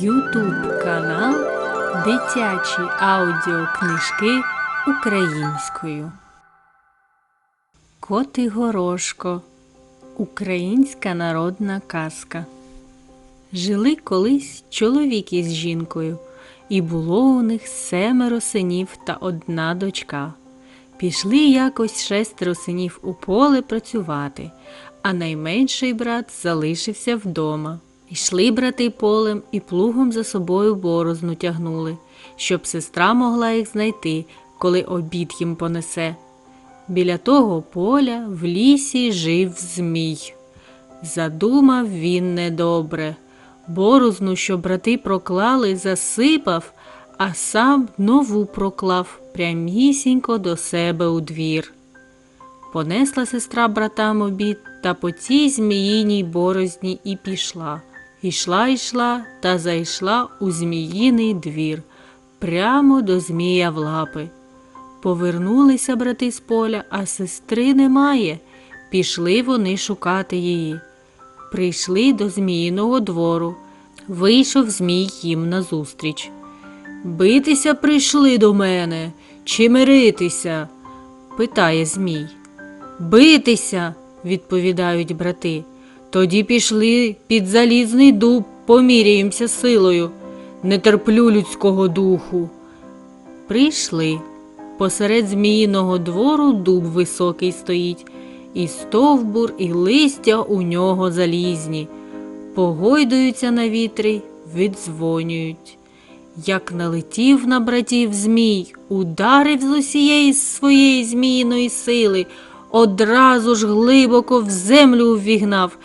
Ютуб канал Дитячі аудіокнижки українською. Кот і горошко. Українська народна казка. Жили колись чоловік із жінкою, і було у них семеро синів та одна дочка. Пішли якось шестеро синів у поле працювати, а найменший брат залишився вдома. Йшли брати полем і плугом за собою борозну тягнули, щоб сестра могла їх знайти, коли обід їм понесе. Біля того поля в лісі жив змій. Задумав він недобре. Борозну, що брати проклали, засипав, а сам нову проклав прямісінько до себе у двір. Понесла сестра братам обід та по цій зміїній борозні і пішла. Ішла, йшла та зайшла у зміїний двір, прямо до змія в лапи. Повернулися брати з поля, а сестри немає. Пішли вони шукати її. Прийшли до зміїного двору. Вийшов змій їм назустріч. Битися прийшли до мене, чи миритися? питає змій. Битися, відповідають брати. Тоді пішли під залізний дуб, поміряємося силою. Не терплю людського духу. Прийшли. Посеред зміїного двору дуб високий стоїть, і стовбур, і листя у нього залізні. Погойдуються на вітрі, віддзвонюють. Як налетів на братів змій, ударив з усієї своєї зміїної сили, одразу ж глибоко в землю ввігнав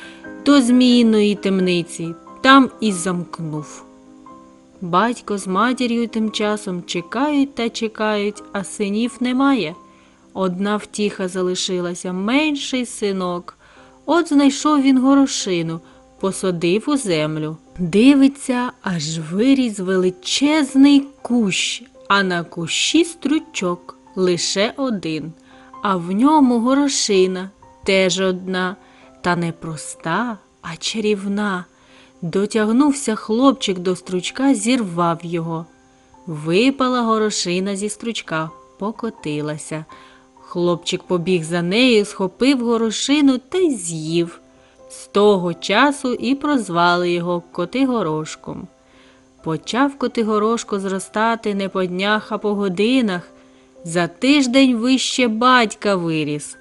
до зміїної темниці, там і замкнув. Батько з матір'ю тим часом чекають та чекають, а синів немає. Одна втіха залишилася, менший синок. От знайшов він горошину, посадив у землю. Дивиться, аж виріс величезний кущ, а на кущі стручок лише один, а в ньому горошина теж одна, та не проста, а чарівна. Дотягнувся хлопчик до стручка, зірвав його. Випала горошина зі стручка, покотилася. Хлопчик побіг за нею, схопив горошину та й з'їв. З того часу і прозвали його Котигорошком. Почав Котигорошко зростати не по днях, а по годинах. За тиждень вище батька виріс.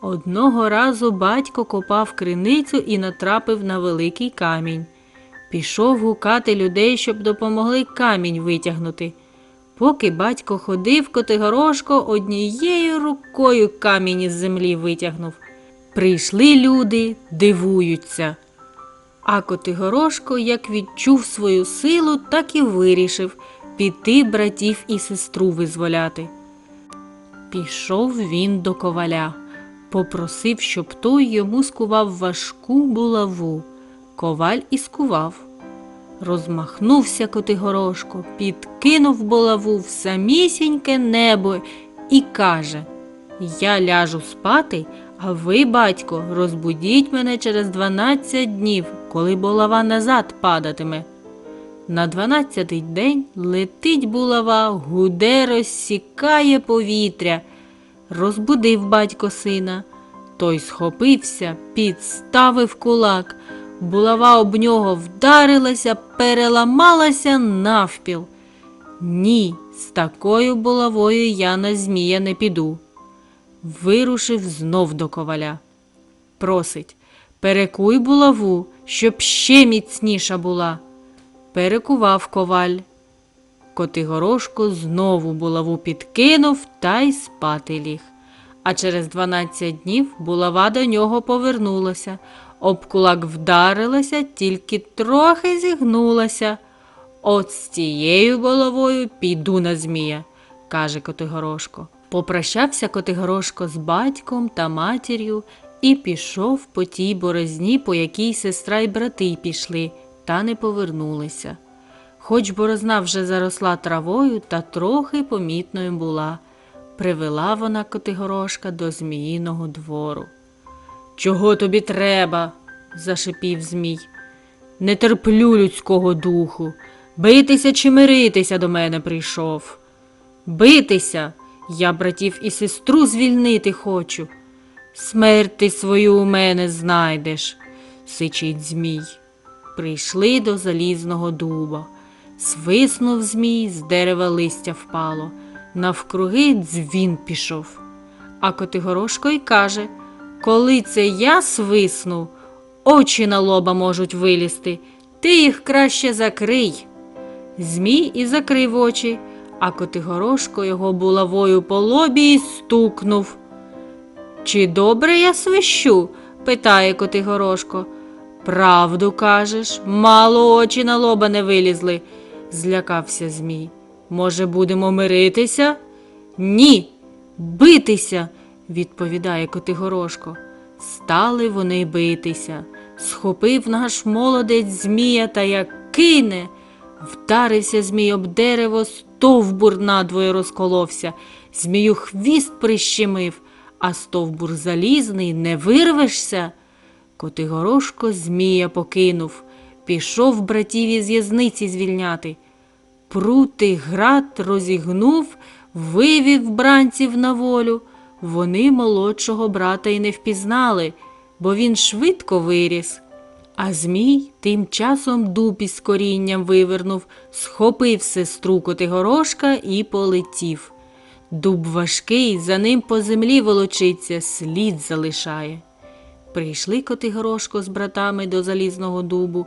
Одного разу батько копав криницю і натрапив на великий камінь. Пішов гукати людей, щоб допомогли камінь витягнути. Поки батько ходив, Котигорошко однією рукою камінь із землі витягнув. Прийшли люди, дивуються. А Котигорошко як відчув свою силу, так і вирішив піти братів і сестру визволяти. Пішов він до коваля, попросив, щоб той йому скував важку булаву. Коваль і скував. Розмахнувся Котигорошко, підкинув булаву в самісіньке небо і каже Я ляжу спати, а ви, батько, розбудіть мене через дванадцять днів, коли булава назад падатиме. На дванадцятий день летить булава, гуде, розсікає повітря. Розбудив батько сина. Той схопився, підставив кулак. Булава об нього вдарилася, переламалася навпіл. Ні, з такою булавою я на змія не піду. Вирушив знов до коваля. Просить, перекуй булаву, щоб ще міцніша була. Перекував коваль. Котигорошко знову булаву підкинув та й спати ліг. А через дванадцять днів булава до нього повернулася. Об кулак вдарилася, тільки трохи зігнулася. От з тією булавою піду на змія, каже Котигорошко. Попрощався Котигорошко з батьком та матір'ю і пішов по тій борозні, по якій сестра й брати пішли, та не повернулися. Хоч борозна вже заросла травою та трохи помітною була, привела вона Котигорошка до зміїного двору. Чого тобі треба? зашипів Змій. Не терплю людського духу. Битися чи миритися до мене прийшов. Битися, я братів і сестру звільнити хочу. Смерть ти свою у мене знайдеш, сичить Змій. Прийшли до залізного дуба. Свиснув Змій, з дерева листя впало. Навкруги дзвін пішов. А Котигорошко й каже, коли це я свисну, очі на лоба можуть вилізти, ти їх краще закрий. Змій і закрив очі, а Котигорошко його булавою по лобі і стукнув. Чи добре я свищу? питає Котигорошко. Правду кажеш, мало очі на лоба не вилізли, злякався Змій. Може, будемо миритися? Ні, битися, відповідає Котигорошко. Стали вони битися. Схопив наш молодець Змія та як кине. Вдарився Змій об дерево, стовбур надвоє розколовся, Змію хвіст прищемив, а стовбур залізний не вирвешся. Котигорошко Змія покинув, пішов братів із в'язниці звільняти. Прутий град розігнув, вивів бранців на волю. Вони молодшого брата й не впізнали, бо він швидко виріс. А Змій тим часом дуб із корінням вивернув, схопив сестру Котигорошка і полетів. Дуб важкий, за ним по землі волочиться, слід залишає. Прийшли Котигорошко з братами до залізного дубу,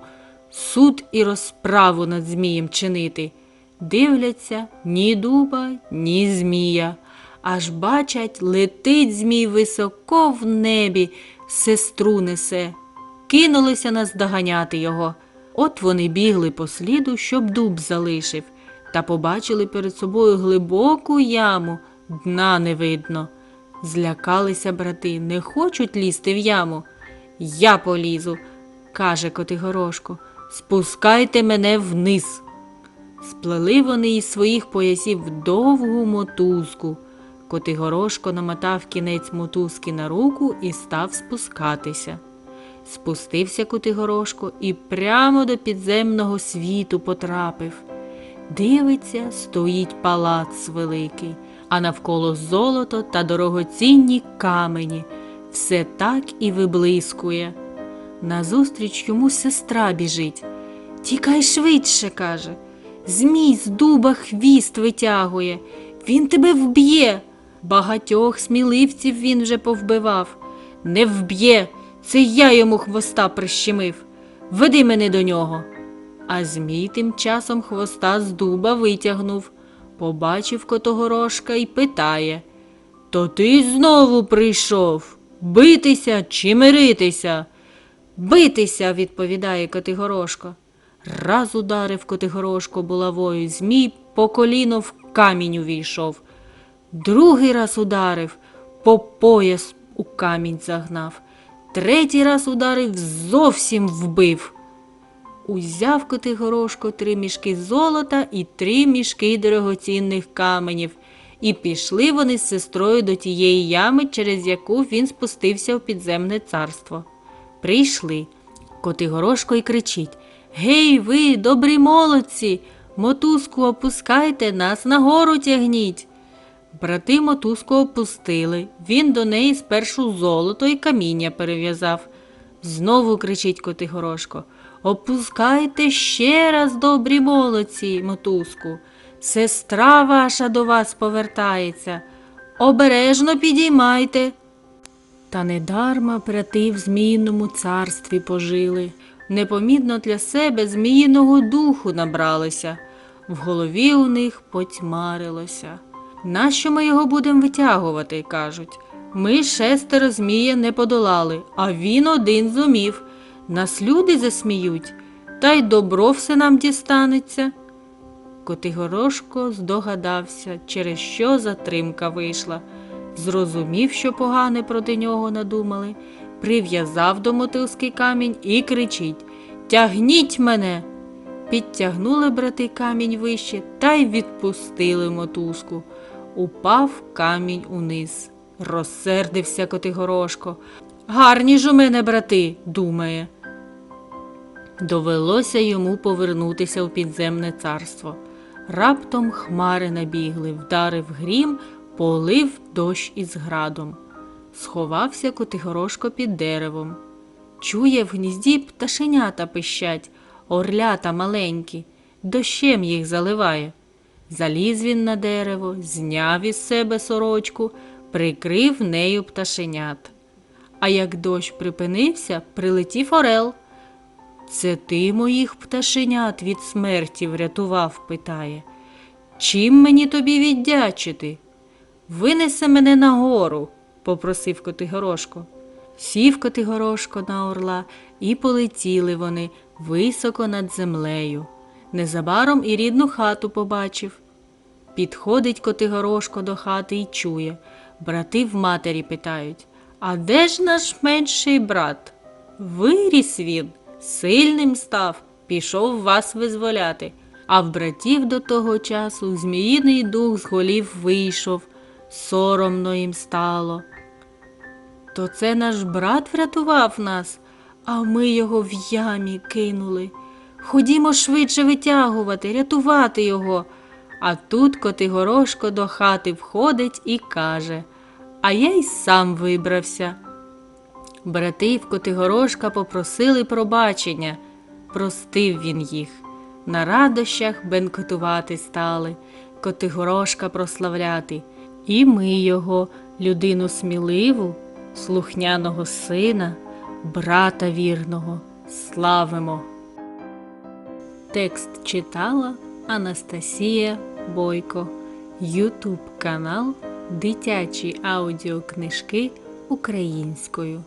суд і розправу над Змієм чинити. Дивляться ні дуба, ні змія. Аж бачать, летить Змій високо в небі, сестру несе. Кинулися наздоганяти його. От вони бігли по сліду, щоб дуб залишив, та побачили перед собою глибоку яму, дна не видно. Злякалися брати, не хочуть лізти в яму. Я полізу, каже Котигорошко, спускайте мене вниз. Сплели вони із своїх поясів довгу мотузку. Котигорошко намотав кінець мотузки на руку і став спускатися. Спустився Котигорошко і прямо до підземного світу потрапив. Дивиться, стоїть палац великий, а навколо золото та дорогоцінні камені. Все так і виблискує. Назустріч йому сестра біжить. Тікай швидше, каже. Змій з дуба хвіст витягує. Він тебе вб'є. Багатьох сміливців він вже повбивав. Не вб'є. Це я йому хвоста прищемив. Веди мене до нього. А Змій тим часом хвоста з дуба витягнув, побачив Котогорошка і питає То ти знову прийшов? Битися чи миритися? Битися, відповідає Котигорошко. Раз ударив Котигорошко булавою, Змій по коліно в камінь увійшов. Другий раз ударив, по пояс у камінь загнав. Третій раз ударив, зовсім вбив. Узяв Котигорошко три мішки золота і три мішки дорогоцінних каменів, і пішли вони з сестрою до тієї ями, через яку він спустився в підземне царство. Прийшли. Котигорошко й кричить Гей, ви, добрі молодці, мотузку опускайте, нас нагору тягніть. Брати мотузку опустили. Він до неї спершу золото і каміння перев'язав. Знову кричить Котигорошко. Опускайте ще раз, добрі молодці, мотузку. Сестра ваша до вас повертається. Обережно підіймайте. Та недарма брати в зміїному царстві пожили. Непомітно для себе зміїного духу набралися. В голові у них потьмарилося. Нащо ми його будемо витягувати? кажуть. Ми шестеро змія не подолали, а він один зумів. Нас люди засміють, та й добро все нам дістанеться. Котигорошко здогадався, через що затримка вийшла. Зрозумів, що погане проти нього надумали, прив'язав до мотузки камінь і кричить Тягніть мене. Підтягнули брати камінь вище та й відпустили мотузку. Упав камінь униз. Розсердився Котигорошко. Гарні ж у мене брати, думає. Довелося йому повернутися в підземне царство. Раптом хмари набігли, вдарив грім, полив дощ із градом. Сховався Котигорошко під деревом. Чує в гнізді пташенята пищать, орлята маленькі, дощем їх заливає. Заліз він на дерево, зняв із себе сорочку, прикрив нею пташенят. А як дощ припинився, прилетів орел. Це ти моїх пташенят від смерті врятував, питає. Чим мені тобі віддячити? Винеси мене нагору, попросив Котигорошко. Сів Котигорошко на орла, і полетіли вони високо над землею. Незабаром і рідну хату побачив. Підходить Котигорошко до хати і чує. Брати в матері питають А де ж наш менший брат? Виріс він, сильним став, пішов вас визволяти. А в братів до того часу зміїний дух з голів вийшов, соромно їм стало. То це наш брат врятував нас, а ми його в ямі кинули. Ходімо швидше витягувати, рятувати його. А тут Котигорошко до хати входить і каже А я й сам вибрався. Брати в Котигорошка попросили пробачення. Простив він їх. На радощах бенкотувати стали, Котигорошка прославляти. І ми його, людину сміливу, слухняного сина, брата вірного, славимо. Текст читала Анастасія Бойко. Ютуб канал Дитячі аудіокнижки українською.